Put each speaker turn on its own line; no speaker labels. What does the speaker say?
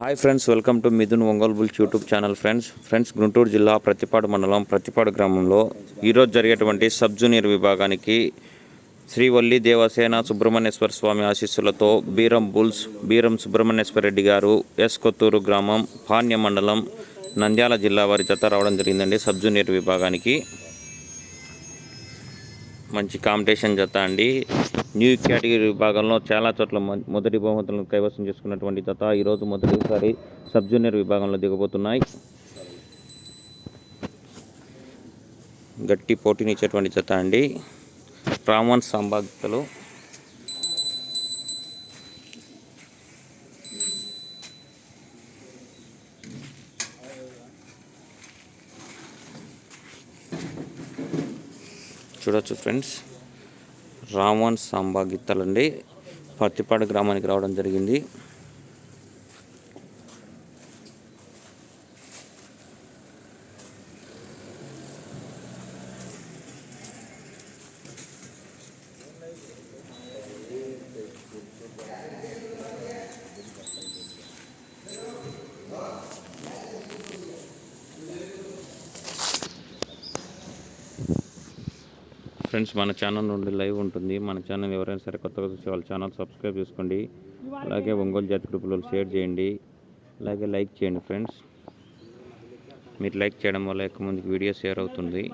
Hi friends welcome to Mithun Ongole bulls YouTube channel friends friends Guntur జిల్లా ప్రతిపాడు మండలం ప్రతిపాడు గ్రామంలో ఈరోజు జరిగేటువంటి సబ్ జూనియర్ విభాగానికి శ్రీవల్లి దేవసేన సుబ్రహ్మణ్యేశ్వర స్వామి ఆశీస్సులతో బీరం బుల్స్ బీరం సుబ్రహ్మణ్యేశ్వర రెడ్డి గారు ఎస్ కొత్తూరు గ్రామం పాణ్య మండలం నంద్యాల జిల్లా వారి జత రావడం జరిగిందండి సబ్ జూనియర్ విభాగానికి. మంచి కాంపిటీషన్ జత అండి. న్యూ కేటగిరీ విభాగంలో చాలా చోట్ల మొదటి బహుమతులను కైవసం చేసుకున్నటువంటి జత ఈరోజు మొదటిసారి సబ్ జూనియర్ విభాగంలో దిగబోతున్నాయి. గట్టి పోటీనిచ్చేటువంటి జత అండి. రామన్ సంభాగ్తలు చూడొచ్చు ఫ్రెండ్స్. రామన్ సాంబా గిత్తలండి. పత్తిపాడు గ్రామానికి రావడం జరిగింది. ఫ్రెండ్స్ మన ఛానల్ నుండి లైవ్ ఉంటుంది. మన ఛానల్ ఎవరైనా సరే కొత్తగా చూసే వాళ్ళ ఛానల్ సబ్స్క్రైబ్ చేసుకోండి. అలాగే ఒంగోలు జాతి గ్రూపులో షేర్ చేయండి. అలాగే లైక్ చేయండి ఫ్రెండ్స్. మీరు లైక్ చేయడం వల్ల ఎక్కువ మందికి వీడియో షేర్ అవుతుంది.